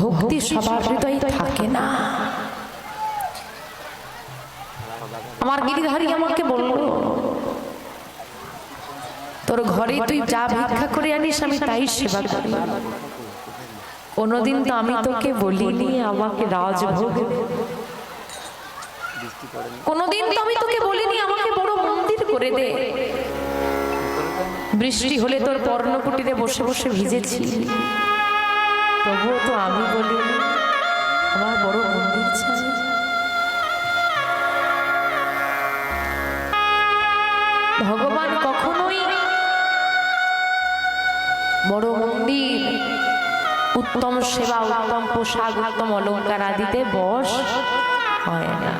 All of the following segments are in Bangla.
ভক্তি সবার হৃদয়ে থাকে না। আমার গিরিধারী আমাকে বলল তোর ঘরে তুই যা ভিক্ষা করে আনিস আমি তাই সেবা করি। কোনোদিন তো আমি তোকে বলিনি আমাকে রাজভোগ। কোনোদিন তো আমি তোকে বলিনি আমাকে বড় মন্দির করে দে। বৃষ্টি হলে তোর পর্ণকুটিরে বসে বসে ভিজেছি। তবুও তো আমি বলি আমার বড় মন্দির চাই ভগবান কখনোই বড় মন্দির, উত্তম সেবা, উত্তম পোশাক, উত্তম অলঙ্কার আদিতে বস হয় না।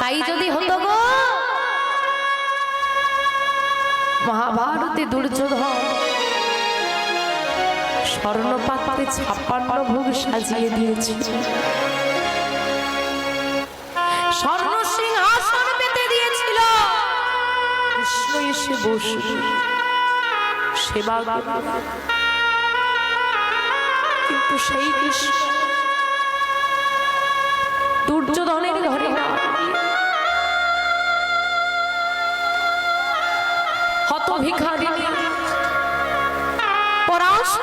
তাই যদি হতো গো, মহাভারতে দুর্যোধন স্বর্ণপাত্রে ছাপ্পান্ন ভোগ সাজিয়ে দিয়েছে। স্বর্ণ সিংহাসন পেতে দিয়েছিল। কৃষ্ণ এসে বসে সেবা কিন্তু সেই কৃষ্ণ দুর্যোধনের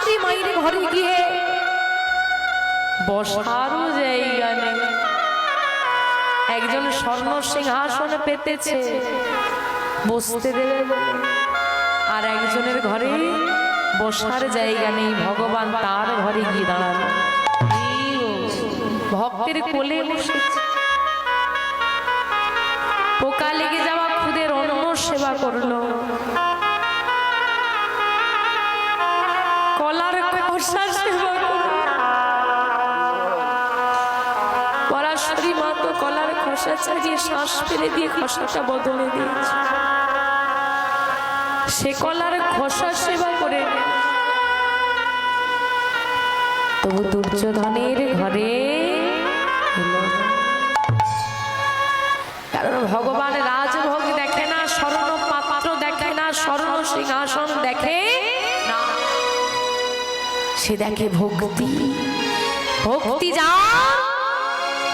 পরাশরী মায়ের ঘরে গিয়ে বসারও জায়গা নেই। একজন স্বর্ণ সিংহাসন পেতেছে। বসতে দেবে আর একজনের ঘরে বসার জায়গা নেই। ভগবান তার ঘরে গিয়ে দাঁড়াল ভক্তের কোলে বসেছে পোকা লেগে যাওয়া খুদের অন্ন সেবা করল। ছাড়িয়ে শ্বাস ফেলে দিয়ে খোসাটা বদলে দিয়েছে। সে কলার সেবা করে তবু দুর্যোধনের ঘরে। কারণ ভগবান রাজভোগ দেখে না স্বর্ণ পাত্র দেখে না স্বর্ণ সিংহাসন দেখে সে দেখে ভক্তি। ভক্তি যা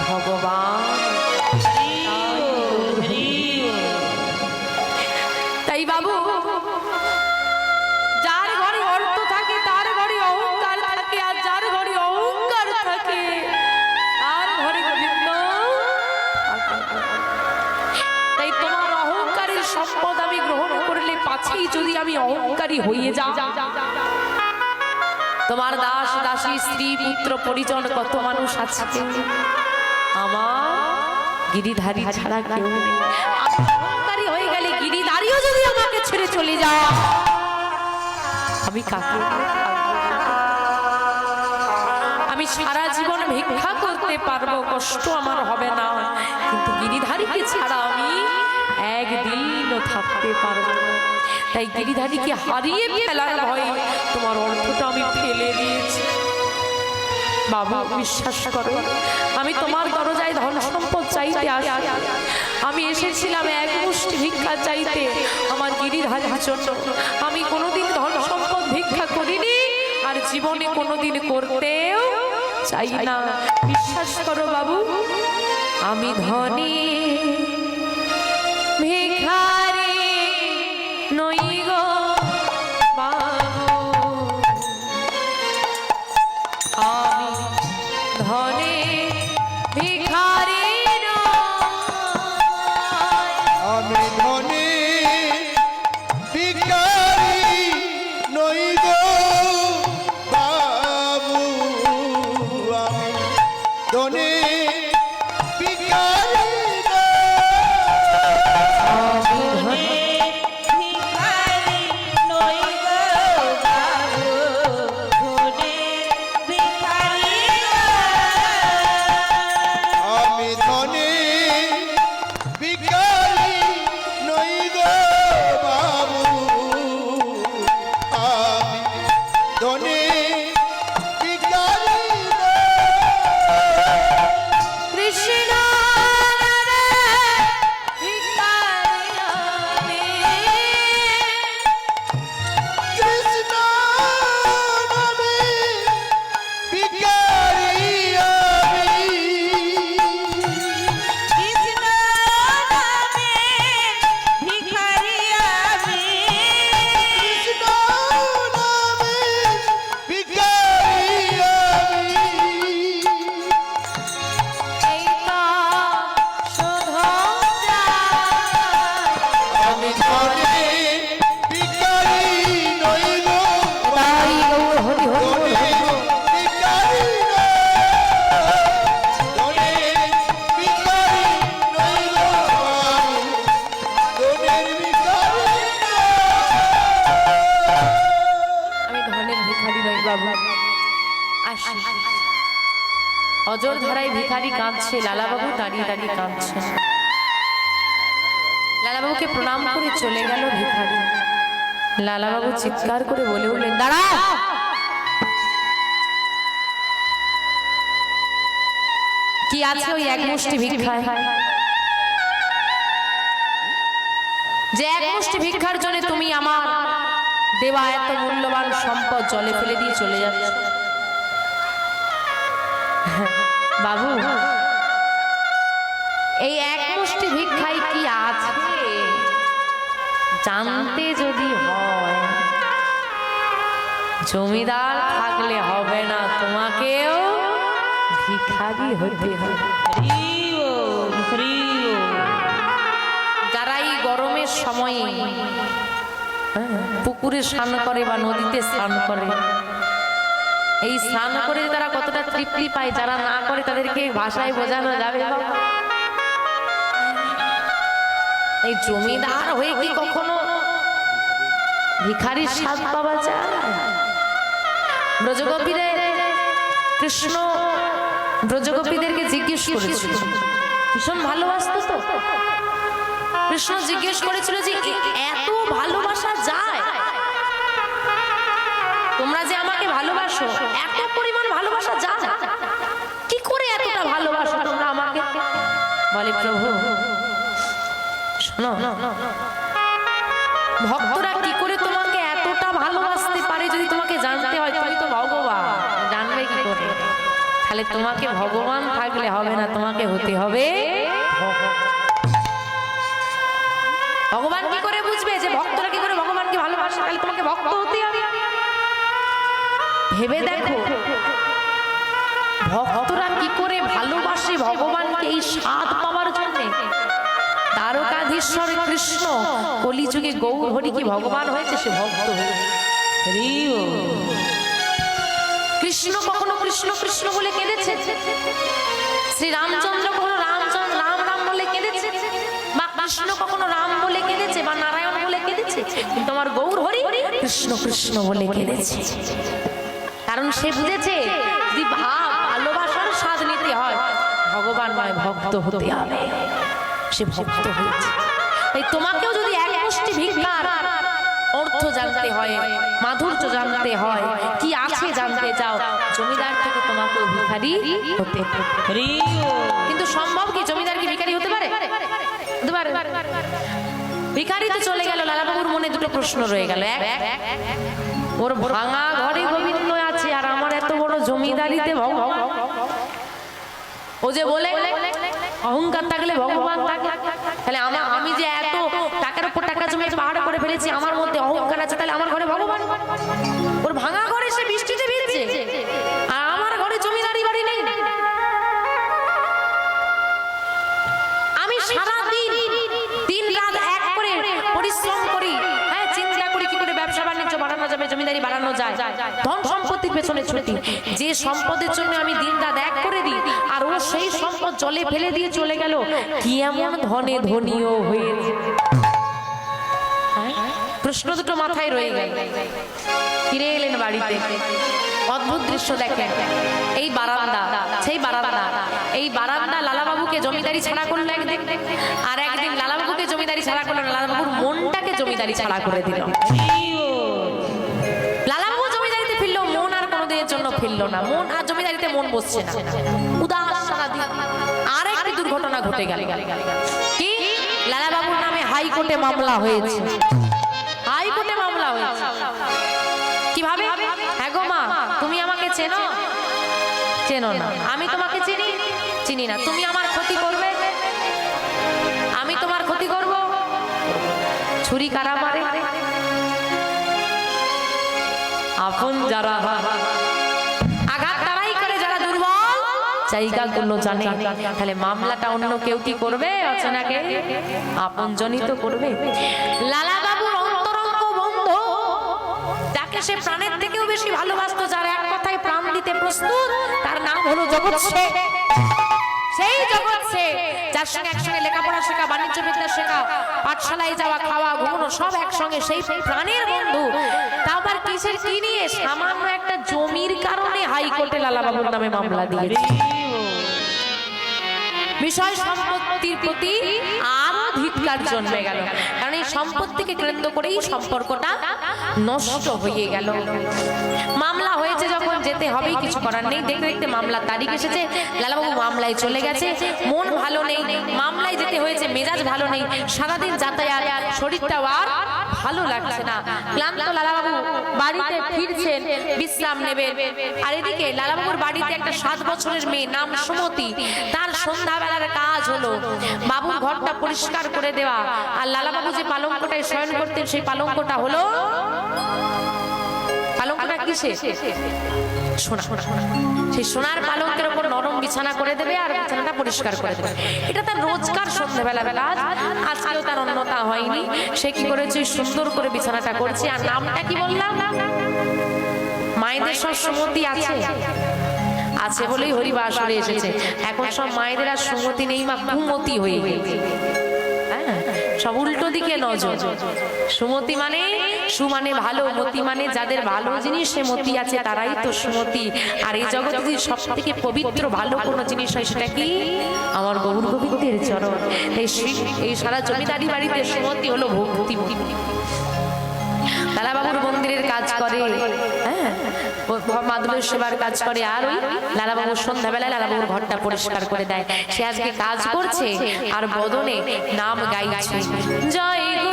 ভগবান করলে পাছেই যদি আমি অহংকারী হয়ে যা তোমার দাস, দাসী, স্ত্রী, পুত্র, পরিজন, কত মানুষ আছে? আমার গিরিধারী ছাড়া কেউ নেই। অহংকারী হয়ে গেলে গিরিধারীও যদি আমাকে ছেড়ে চলে যায়, আমি কাকে আমি সারা জীবন ভিক্ষা করতে পারব, কষ্ট আমার হবে না। কিন্তু গিরিধারীকে ছাড়া আমি একদিনও থাকতে পারব তাই গিরিধারীকে হারিয়ে ফেলার ভয়ে তোমার অর্থটা আমি ফেলে দিয়েছি। বাবা, বিশ্বাস করো, আমি তোমার দরজায় ধন সম্পদ চাইতে আসি। আমি এসেছিলাম এক মুষ্টি ভিক্ষা চাইতে। আমার গিরিধারীর জন্য আমি কোনোদিন ধন সম্পদ ভিক্ষা করিনি আর জীবনে কোনোদিন করতেও চাই না। বিশ্বাস করো বাবু, আমি ধনী। ধনী কাঁদছে লালাবাবু দাঁড়িয়ে দাঁড়িয়ে কাঁদছে। লালাবাবুকে প্রণাম করে চলে গেল ভিখারি। লালাবাবু চিৎকার করে বলে উঠলেন, দাঁড়া! কি আছে ওই এক মুষ্টি ভিক্ষায়? যে এক মুষ্টি ভিক্ষার জন্য তুমি আমার দেওয়া এত মূল্যবান সম্পদ জলে ফেলে দিয়ে চলে যাচ্ছ। বাবু এই এক মুষ্টি ভিক্ষায় কি আছে? জানতে যদি হয়। জমিদার থাকলে হবে না তোমাকেও ভিখারি হতে হবে। যারা এই গরমের সময়ে হ্যাঁ, পুকুরে স্নান করে বা নদীতে স্নান করে এই স্নান করে তারা কতটা তৃপ্তি পায় যারা না করে তাদেরকে ভাষায় বোঝানো যাবে বাবা? এই জমিদার হয়ে কি কখনো ভিখারির স্বাদ পাওয়া যায়? ব্রজগোপীরে কৃষ্ণ ব্রজগোপীদেরকে জিজ্ঞেস করেছিল। ভীষণ ভালোবাসতো তো। কৃষ্ণ জিজ্ঞেস করেছিল যে এত ভালোবাসা যায়? তোমরা যে আমাকে ভালোবাসো, এত পরিমাণ ভালোবাসা যায়? কি করে এতটা ভালোবাসো তোমরা আমাকে? বলে, প্রভু শোনো, ভক্তরা কি করে তোমাকে এতটা ভালোবাসতে পারে যদি তোমাকে জানতে হয়? তুমি তো ভগবান, জানবে কি করে? তাহলে তোমাকে ভগবান থাকলে হবে না, তোমাকে হতে হবে ভগবান কি করে বুঝবে যে ভক্তরা কি করে ভগবানকে ভালোবাসে? তাহলে তোমাকে ভক্ত হতে হবে। ভেবে দেখো, ভক্তরা কি করে ভালোবাসে ভগবানকে? এই স্বাদ পাওয়ার জন্য দ্বারকাধীশ্বর কৃষ্ণ, কলিযুগে গৌর হরি কি ভগবান হয়েছে সে ভক্ত কৃষ্ণ কখনো কৃষ্ণ কৃষ্ণ বলে কেঁদেছে? শ্রী রামচন্দ্র কখনো রামচন্দ্র রাম রাম বলে কেঁদেছে? বা কৃষ্ণ কখনো রাম বলে কেঁদেছে বা নারায়ণ বলে কেঁদেছে? কিন্তু আমার গৌর হরি কৃষ্ণ কৃষ্ণ বলে কেঁদেছে। কারণ সে বুঝেছে যদি ভাব, ভালোবাসার স্বাদ নিতে হয়, ভগবান নয়, ভক্ত হতে হবে। সে ভক্ত হয়েছে। তাই তোমাকেও যদি এক মুষ্টি ভিক্ষার অর্থ জানতে হয়, মাধুর্য জানতে হয়, কি আছে জানতে চাও, জমিদার থেকে তোমাকেও ভিখারি হতে। কিন্তু সম্ভব কি জমিদার কি ভিখারি হতে পারে? ভিখারি তো চলে গেল, লালাবাবুর মনে দুটো প্রশ্ন রয়ে গেল। ওর ভাঙা ঘরে গোবিন্দ আছে আর আমার এত বড় জমিদারিতে ও যে বলে অহংকার থাকলে ভগবান থাকে। তাহলে আমার আমি যে এত টাকার উপর টাকা জমিয়ে পাহাড় করে ফেলেছি, আমার মধ্যে অহংকার আছে, তাহলে আমার ঘরে ভগবান? ওর ভাঙা ঘরে সে বৃষ্টিতে ভিজছে। জমিদারি হ্যাঁ বাড়ানো যাবে, জমিদারি বাড়ানো যায়। ধন পেছনে ছুটি। যে সম্পদের জন্য আমি দিন রাত এক করে দিই, আর ও সেই সম্পদ জলে ফেলে দিয়ে চলে গেল। কি এমন ধনে ধনীও হয়েছে। হ্যাঁ? প্রশ্ন দুটো মাথায় রয়ে গেল। ফিরে এলেন বাড়িতে। অদ্ভুত দৃশ্য দেখেন। এই বারান্দা, সেই বারান্দা, এই বারান্দা লালাবাবুকে জমিদারি ছাড়া করল একদিন। আর একদিন লালাবাবুকে জমিদারি ছাড়া করল লালাবাবুর মনটাকে জমিদারি ছাড়া করে দিল। জন্য না। মন আর জমিদারিতে মন বসছে না। উদাস সারাদিন আর একটি দুর্ঘটনা ঘটে গেল। কি? লালাবাবুর নামে হাইকোর্টে মামলা হয়েছে। হাইকোর্টে মামলা হয়েছে। কীভাবে? হ্যাঁ গো মা, তুমি আমাকে চেনো? চেনো না। আমি তোমাকে চিনি? চিনি না। তুমি আমার ক্ষতি করবে? আমি তোমার ক্ষতি করব? ছুরি কারা মারে? আপন যারা জায়গাগুলো জানে। তাহলে মামলাটা অন্য কেউ কি করবে? অচেনাকে আপন জনিত করবে। লালা বাবুর অন্তরঙ্গ বন্ধু যাকে সে প্রাণের থেকেও বেশি ভালোবাসতো যার এক কথায় প্রাণ দিতে প্রস্তুত তার নাম হলো জগৎ শেখ সেই জগৎ সে যার সঙ্গে একসঙ্গে লেখাপড়া শেখা বাণিজ্য বিদ্যা শেখা পাঠশালায় যাওয়া খাওয়া ঘুমানো সব একসঙ্গে সেই প্রাণের বন্ধু। তা আবার কিসের কি নিয়ে? সামান্য একটা জমির কারণে হাইকোর্টে লালাবাবুর নামে মামলা দিয়েছে। বিষয় সম্পত্তির প্রতি আরও ধিক্কার জন্মে গেল। কারণ এই সম্পত্তিকে কেন্দ্র করেই সম্পর্কটা নষ্ট হয়ে গেল। মামলা হয়েছে যখন, যেতে হবেই, কিছু করার নেই। দেখতে দেখতে মামলার তারিখ এসেছে। লালাবাবু মামলায় চলে গেছে। মন ভালো নেই। মামলায় যেতে হয়েছে, মেজাজ ভালো নেই। সারাদিন যাতায়াত, শরীরটাও আর ভালো লাগছে না। ক্লান্ত লালাবাবু বাড়িতে ফিরছেন, বিশ্রাম নেবেন। আর এদিকে লালাবাবুর বাড়িতে একটা সাত বছরের মেয়ে, নাম সুমতি। তার সন্ধ্যাবেলার কাজ হলো বাবুর ঘরটা পরিষ্কার করে দেওয়া। আর লালাবাবু যে পালঙ্কটায় শয়ন করতেন, সেই পালঙ্কটা হলো পালঙ্কটা কিসে সোনা। সেই সোনার পালঙ্কের উপর নরম বিছানা করে দেবে আর বিছানাটা পরিষ্কার করে দেবে। এটা তার রোজকার সন্ধ্যেবেলা বেলা। আজকেও তার অন্যতা হয়নি। সে কি করেছে? সুন্দর করে বিছানাটা করছে। আর নামটা কি বললাম? মায়েদের সব সুমতি আছে। আছে বলেই হরিবাসরে এসেছে। এখন সব মায়েদের আর সুমতি নেই মা কুমতি হয়ে গেছে। হ্যাঁ, সব উল্টো দিকে নজর। সুমতি মানে? সু মানে ভালো, মতি মানে যাদের ভালো জিনিস মতি আছে, তারাই তো সুমতি। আর এই জগতে যদি সব থেকে পবিত্র, ভালো কোনো জিনিস হয় সেটা কি? আমার গৌর গোবিন্দের চরণ। এই শ্রী- এই সারা জমিদারি বাড়িতে সুমতি হলো ভক্তি লালাবাবুর মন্দিরের কাজ করে। হ্যাঁ? মাধবের সেবার কাজ করে। আর ওই লালাবাবুর সন্ধ্যাবেলায় লালাবাবুর ঘরটা পরিষ্কার করে দেয়। সে আজকে কাজ করছে আর বদনে নাম গাইছে। জয়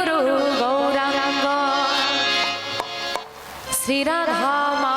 শ্রীরাধা মাধব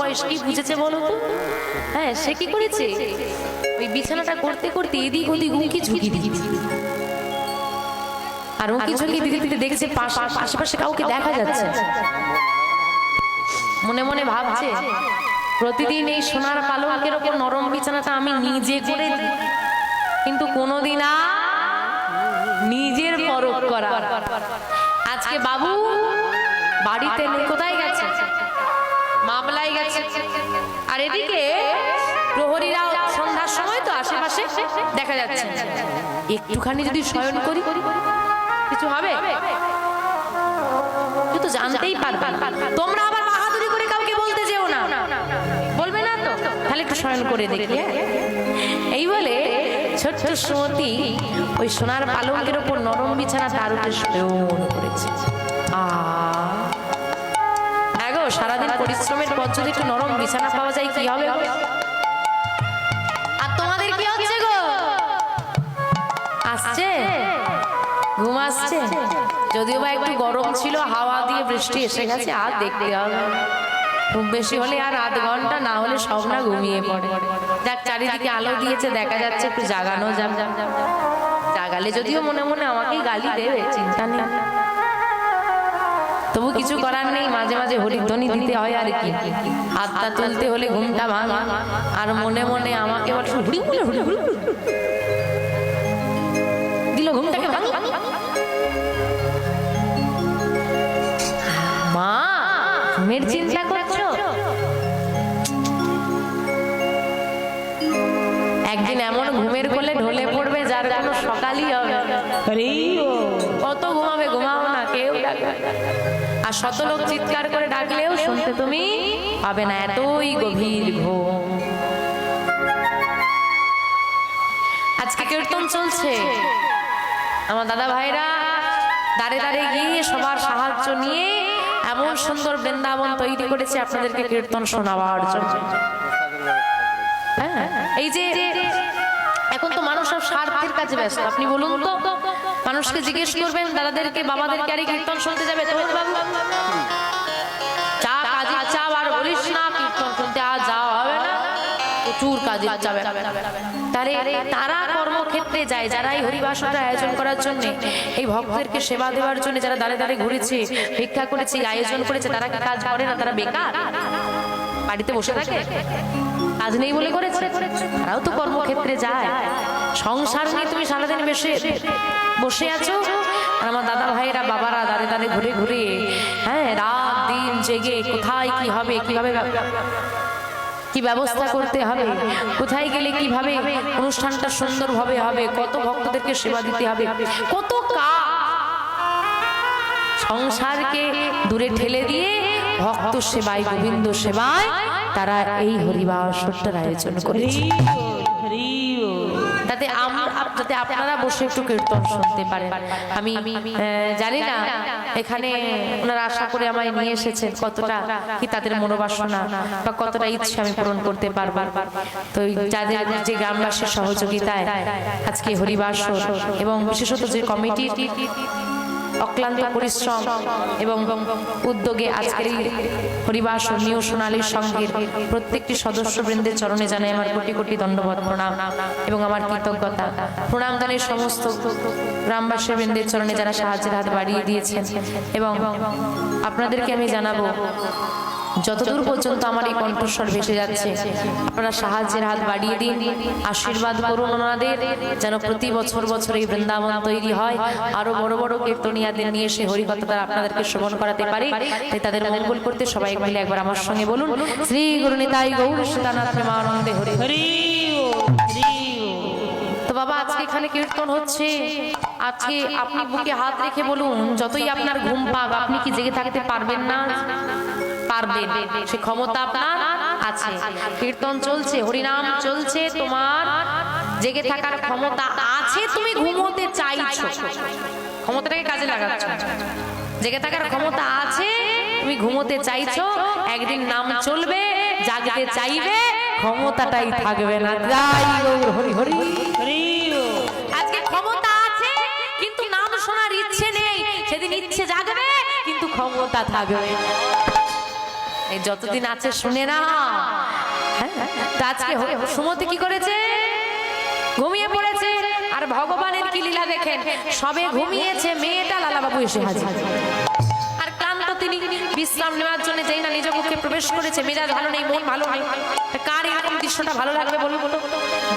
বয়স কি বুঝেছে বলো তো? হ্যাঁ সে কি করেছে? ওই বিছানাটা করতে করতে এদিক ওদিক উঁকি ঝুঁকি দিয়েছে আর উঁকি ঝুঁকি দিতে দিতে দেখছে পাশে আশেপাশে কাউকে দেখা যাচ্ছে। মনে মনে ভাবছে প্রতিদিন এই সোনার পালকের ওপর নরম বিছানাটা আমি নিজে করে। কিন্তু কোনোদিন আর নিজের পরক করা। আজকে বাবু বাড়িতে কোথায় গেছে? মামলায় গেছে। আর এদিকে প্রহরীরা সন্ধ্যার সময় তো আশেপাশে দেখা যাচ্ছে। একটুখানি যদি শয়ন করি, কিছু হবে? কেউ তো জানতেই পারবে। তোমরা আবার বাহাদুরি করে কাউকে বলতে যেও না। বলবে না তো? তাহলে একটু শয়ন করে দেখি হ্যাঁ? এই বলে ছোট্ট সুমতি ওই সোনার পালঙ্কের ওপর নরম বিছানা তার উপরে শয়ন করেছে। সারাদিন পরিশ্রমের পর যদি একটু নরম বিছানা পাওয়া যায় কি হবে আর তোমাদের কি হচ্ছে গো? আসছে? ঘুম আসছে? যদিও বা একটু গরম ছিল হাওয়া দিয়ে বৃষ্টি এসে গেছে আর দেখতে হবে। খুব বেশি হলে আর আধ ঘণ্টা না হলে সব না ঘুমিয়ে পড়ে। দেখ চারিদিকে আলো দিয়েছে দেখা যাচ্ছে একটু জাগানো যাম জাগালে যদিও মনে মনে আমাকেই গালি দেবে চিন্তা নেই। তবু কিছু করার নেই, মাঝে মাঝে হরিধ্বনি দিতে হয় আর কি। হাতটা তুলতে হলে ঘুমটা ভাঙা, আর মনে মনে আমাকে একদিন এমন ঘুমের কোলে ঢলে পড়বে যার কোনো সকালই হবে আর শত লোক চিৎকার করে ডাকলেও শুনতে তুমি পাবে না এতই গভীর ঘুম আজকে কীর্তন চলছে। আমার দাদা ভাইরা দাঁড়ে দাঁড়ে গিয়ে সবার সাহায্য নিয়ে এমন সুন্দর বৃন্দাবন তৈরি করেছে আপনাদেরকে কীর্তন শোনাবার জন্য। হ্যাঁ, এই যে এখন তো মানুষ সব স্বার্থের কাছে ব্যস্ত। আপনি বলুন তো মানুষকে জিজ্ঞেস করবেন দাদাদেরকে বাবাদেরকে আরে কীর্তন শুনতে যাবে তো বাবু চা আর বলিস না কীর্তন শুনতে আর যাওয়া হবে না। প্রচুর কাজের চাবে তারে তারা কর্মক্ষেত্রে যায় যারা এই হরিবাসনটা আয়োজন করার জন্য। এই ভক্তদেরকে সেবা দেওয়ার জন্য যারা দাঁড়ে দাঁড়ে ঘুরেছে ভিক্ষা করেছে আয়োজন করেছে তারা কি কাজ করে না? তারা বেকার? বাড়িতে বসে থাকে কাজ নেই বলে করেছে। তারাও তো কর্মক্ষেত্রে যায়। সংসার নিয়ে তুমি সারাদিন বেশি বসে আছো? আর আমার দাদা ভাইয়েরা বাবারা দাঁড়ে দাঁড়ে ঘুরে ঘুরে হ্যাঁ রাত দিন জেগে কোথায় কি হবে, কীভাবে কি ব্যবস্থা করতে হবে, কোথায় গেলে কীভাবে অনুষ্ঠানটা সুন্দরভাবে হবে, কত ভক্তদেরকে সেবা দিতে হবে, কত কাজ। সংসারকে দূরে ঠেলে দিয়ে ভক্ত সেবায়, গোবিন্দ সেবায়, তারা এই হরিবাসরটার আয়োজন করেছে। আমরা যাতে আপনারা বসে একটু কীর্তন শুনতে পারেন। আমি জানি না এখানে ওনারা আশা করে আমায় নিয়ে এসেছেন কতটা কি তাদের মনোবাসনা বা কতটা ইচ্ছে আমি পূরণ করতে পারব? তো যাদের যে গ্রামবাসীর সহযোগিতায় আজকে হরিবাসর এবং বিশেষত যে কমিটি অক্লান্ত পরিশ্রম এবং উদ্যোগে আজকের এই হরিবাস ও নিয় সোনালীর সঙ্গের প্রত্যেকটি সদস্য বৃন্দের চরণে জানাই আমার কোটি কোটি দণ্ডবত প্রণাম এবং আমার কৃতজ্ঞতা। প্রণাম দানের সমস্ত গ্রামবাসী বৃন্দের চরণে যারা সাহায্যের হাত বাড়িয়ে দিয়েছেন এবং আপনাদেরকে আমি জানাব যতদূর পর্যন্ত আমার এই কণ্ঠস্বর ভেসে যাচ্ছে, আপনারা সাহায্যের হাত বাড়িয়ে দিন, আশীর্বাদ করুন ওনাদের, যেন প্রতি বছর বছর এই বৃন্দাবন তৈরি হয়। আরও বড় বড় কীর্তনিয়াদের নিয়ে এসে হরিকথা তারা আপনাদেরকে শ্রবণ করাতে পারে। তাই তাদের মঙ্গল করতে সবাই মিলে একবার আমার সঙ্গে বলুন, শ্রী গুরু নিতাই গৌর সীতানাথ প্রেমানন্দে হরি হরি। তো বাবা, আজকে এখানে কীর্তন হচ্ছে। আজকে আপনি বুকে হাত রেখে বলুন, যতই আপনার ঘুম পাক, আপনি কি জেগে থাকতে পারবেন না? পারবেন সে ক্ষমতা আপনার আছে। কীর্তন চলছে, হরিনাম চলছে, তোমার জেগে থাকার ক্ষমতা আছে, তুমি ঘুমোতে চাইছো। ক্ষমতাটাকে কাজে লাগাচ্ছ। জেগে থাকার ক্ষমতা আছে, তুমি ঘুমোতে চাইছো, একদিন নাম চলবে, জাগতে চাইবে, ক্ষমতাটাই থাকবে না। যাই গৌর হরি হরি। আজকে ক্ষমতা আছে, কিন্তু নাম শোনার ইচ্ছে নেই। সেদিন ইচ্ছে জাগবে, কিন্তু ক্ষমতা থাকবে এই যতদিন আছে শুনে না হ্যাঁ? তা আজকে সুমতি কি করেছে? ঘুমিয়ে পড়েছে। আর ভগবানের কি লীলা দেখেন। সবে ঘুমিয়েছে মেয়েটা লালাবাবু এসে হাজির। আর ক্লান্ত তিনি বিশ্রাম নেওয়ার জন্য যেই না নিজ মুখে প্রবেশ করেছে মেজাজ ভালো নেই মন ভালো নেই। কার এরকম দৃশ্যটা ভালো লাগবে বলুন বলুন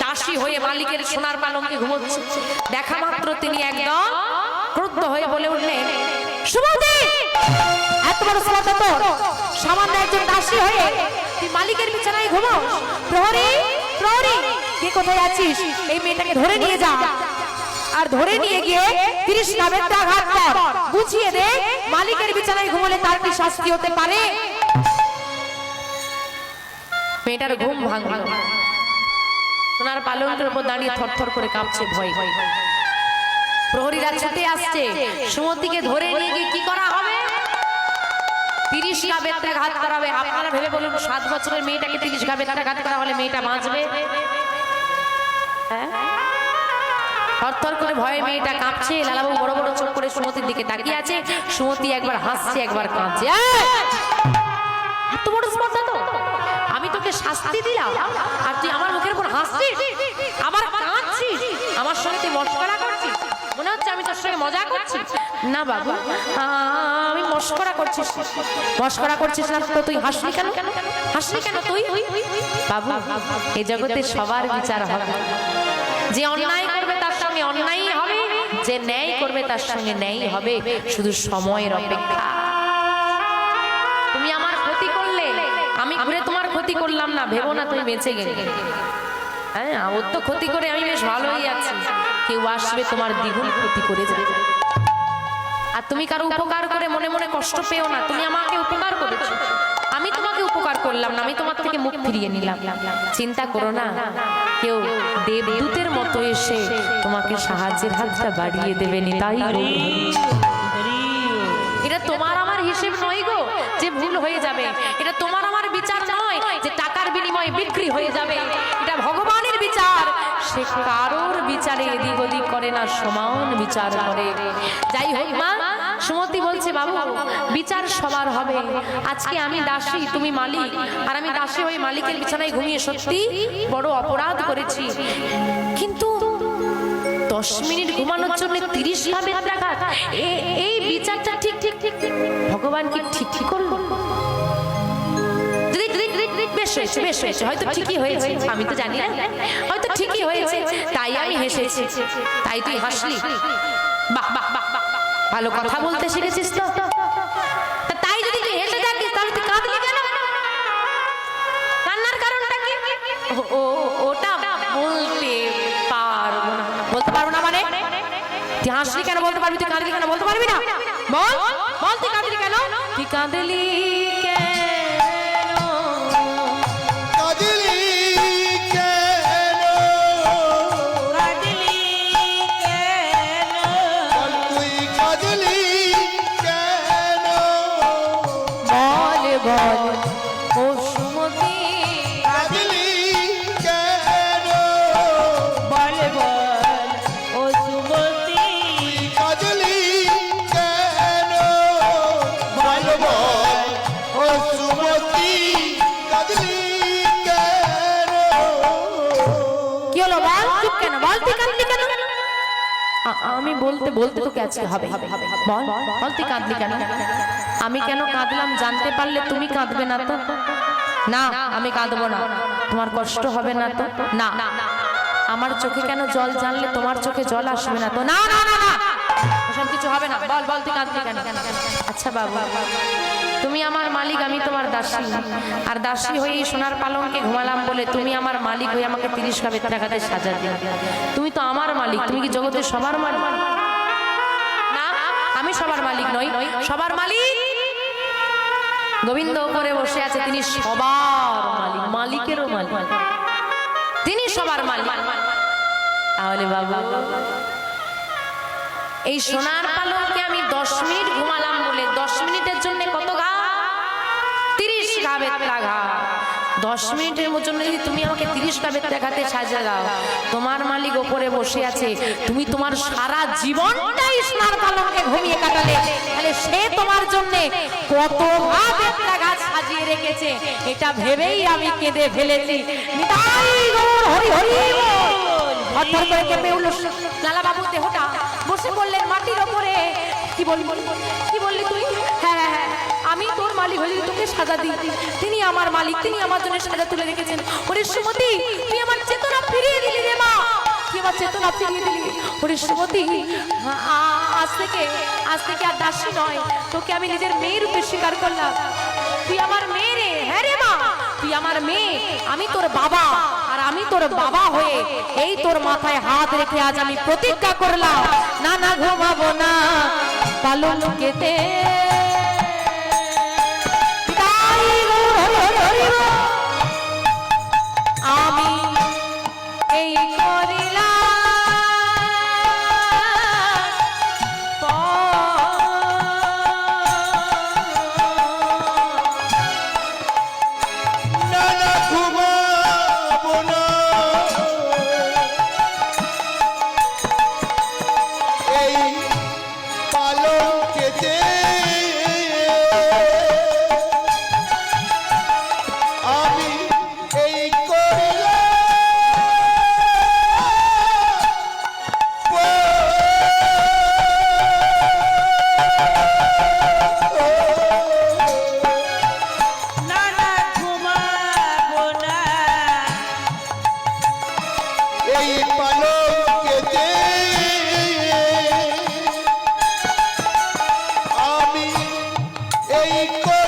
দাসী হয়ে মালিকের সোনার পালঙ্কে ঘুমোচ্ছে। দেখা মাত্র তিনি একদম ক্রুদ্ধ হয়ে বলে উঠলেন একজন মালিকের বিছানায় ঘুমোস। প্রহরী প্রহরী কে কোথায় আছিস? ধরে নিয়ে যা। আর ধরে নিয়ে গিয়ে তিরিশ নামের দে মালিকের বিছানায় ঘুমলে তার কি শাস্তি হতে পারে? মেয়েটার ঘুম ভাঙল। সোনার পালঙ্কের উপর দাঁড়িয়ে থরথর করে কাঁপছে ভয়। প্রহরীরা ছুটে আসছে। সুমতিকে ধরে নিয়ে গিয়ে কি করা হবে? তিরিশ গা বেত্রাঘাত করা হবে। আপনারা ভেবে বলুন সাত বছরের মেয়েটাকে তিরিশ গা বেত্রাঘাত করা হলে মেয়েটা বাঁচবে? হ্যাঁ? থরথর করে ভয়ে মেয়েটা কাঁপছে। লালাবাবু বড় বড় চোখ করে সুমতির দিকে তাকিয়ে আছে। সুমতি একবার হাসছে একবার কাঁদছে। এত বড় স্পর্ধা তো। আমি তোকে শাস্তি দিলাম। আর তুই আমার মুখের উপর হাসছিস? আবার কাঁদছিস? আমার সঙ্গে তুই মস্করা মনে হচ্ছে আমি তোর সঙ্গে মজা করছি। না বাবু, আমি মস্করা করছিস। মস্করা করছিস না তো তুই হাসলি কেন? হাসলি কেন তুই? বাবু এই জগতে সবার বিচার হবে। যে অন্যায় করবে তার সঙ্গে অন্যায়ই হবে, যে ন্যায় করবে তার সঙ্গে ন্যায় হবে, শুধু সময়ের অপেক্ষা। তুমি আমার ক্ষতি করলে, আমি ঘুরে তোমার ক্ষতি করলাম না, ভেবো না তুমি বেঁচে গেলে। হ্যাঁ ওর তো ক্ষতি করে আমি বেশ ভালোই আছি। কেউ আসবে তোমার দ্বিগুণ ক্ষতি করে যাবে। আর তুমি কারও উপকার করে মনে মনে কষ্ট পেও না, তুমি আমাকে উপকার করেছ। আমি তোমাকে উপকার করলাম না, আমি তোমার থেকে মুখ ফিরিয়ে নিলাম। চিন্তা করো না, কেউ দেবদূতের মতো এসে তোমাকে সাহায্যের হাতটা বাড়িয়ে দেবে নি, তাই এটা তোমার আমার হিসেব নয় গো, যে ভুল হয়ে যাবে। এটা তোমার আমার বিচার নয়, যে টাকার বিনিময়ে বিক্রি হয়ে যাবে। সে কারোর বিচারে এদিক ওদিক করে না, সমান বিচার করে। যাই হোক মা, সুমতি বলছে, বাবু, বিচার সবার হবে। আজকে আমি দাসী, তুমি মালিক। আর আমি দাসী হয়ে মালিকের বিছানায় ঘুমিয়ে সত্যি বড় অপরাধ করেছি। কিন্তু দশ মিনিট ঘুমানোর জন্য তিরিশ ভাবে এই বিচারটা ঠিক ঠিক ঠিক ঠিক ভগবান কি ঠিক ঠিক করল? হয়েছে বেশ হয়েছে। হয়তো ঠিকই হয়েছে আমি তো জানি না। হয়তো ঠিকই হয়েছে তাই আমি হেসেছি। তাই তুই হাসলি। বাহ বাহ বাহ। ভালো কথা বলতে শিখেছিস তো? তাই যদি তুই হেসে থাকিস তাহলে তুই কাঁদলি কেন? কান্নার কারণটা কি? ও- ও ওটা বলতে পারব না। বলতে পারব না মানে? তুই হাসলি কেন বলতে পারবি? তুই কাঁদলি কেন? বলতে পারবি না? বল। বল তুই কাঁদলি কেন? তুই কাঁদলি। বলতে বলতে তোকে আজকে হবে। বল বল তুই কাঁদলি কেন? আমি কেন কাঁদলাম জানতে পারলে তুমি কাঁদবে না তো? না, আমি কাঁদবো না। তোমার কষ্ট হবে না তো? না। আমার চোখে কেন জল জানলে তোমার চোখে জল আসবে না তো? না না না না। সব কিছু হবে না। বল বল তুই কাঁদলি কেন? আচ্ছা বাবু, তুমি আমার মালিক, আমি তোমার দাসী। আর দাসী হয়ে সোনার পালঙ্কে ঘুমালাম বলে তুমি আমার মালিক হয়ে আমাকে তিরিশ কাপের টাকাতে সাজা দিলে। তুমি তো আমার মালিক, তুমি কি জগতের সবার মালিক? সবার মালিক নই, সবার মালিক গোবিন্দ উপরে বসে আছে, তিনি সবার মালিক, মালিকেরও মালিক। তিনি সবার মালিক। তাহলে বাবা, এই সোনার পালনকে আমি দশ মিনিট ঘুমালাম বলে, দশ মিনিটের জন্য কত ঘা? তিরিশ ঘা বেতলা ঘা। দশ মিনিটের জন্য যদি তুমি আমাকে তিরিশ ঘা দেখাতে সাজা দাও, তোমার মালিক ওপরে বসে আছে, তুমি তোমার সারা জীবনটাই সোনার পালঙ্কে ঘুমিয়ে কাটালে, তাহলে সে তোমার জন্য কত গাছ সাজিয়ে রেখেছে, এটা ভেবেই আমি কেঁদে ফেলেছি। হরি হরি কি বলি কি আমি তোর মালিক হয়ে যদি তোকে সাজা দিই, তিনি আমার মালিক, তিনি আমার জন্য সাজা তুলে রেখেছেন। ওরে সুমতি, তুই আমার চেতনা ফিরিয়ে দিলি রে মা। আমার চেতনা আজ থেকে আজ থেকে আর নয়। তোকে আমি নিজের মেয়ের স্বীকার করলাম। তুই আমার মেয়ে হ্যাঁ রে মা। তুই আমার মেয়ে। আমি তোর বাবা, আর আমি তোর বাবা হয়ে এই তোর মাথায় হাত রেখে আজ আমি প্রতিজ্ঞা করলাম। না না ঘুমাবো না। পালন কেতে আমি এই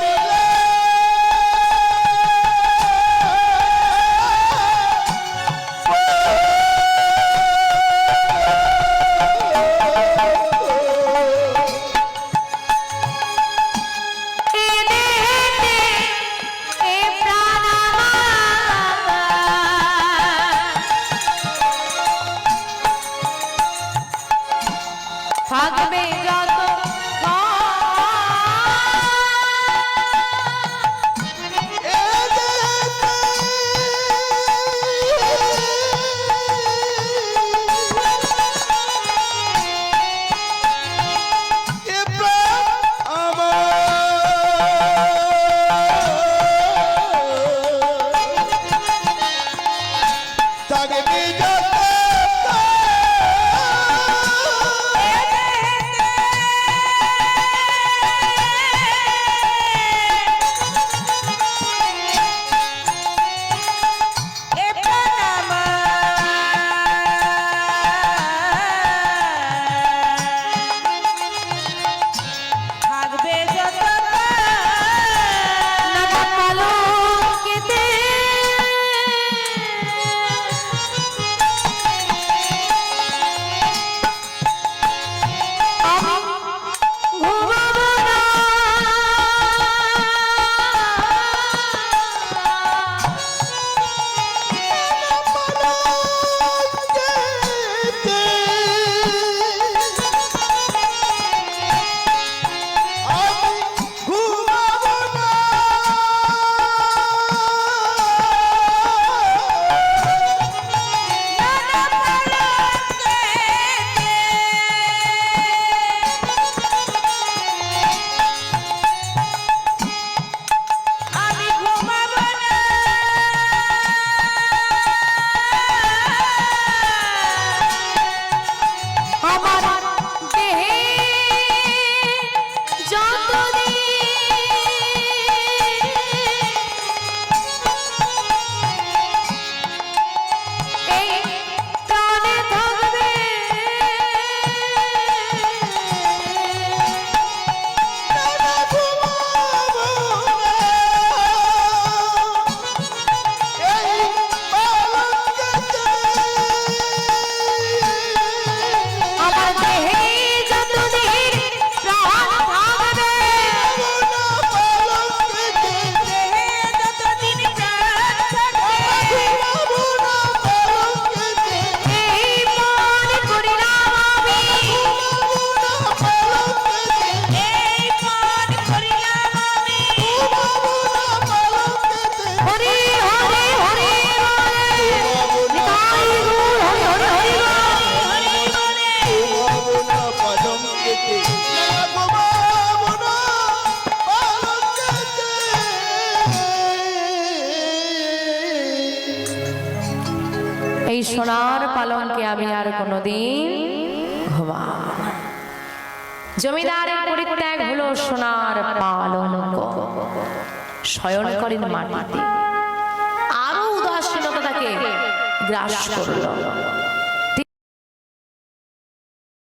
মাটিতে আরও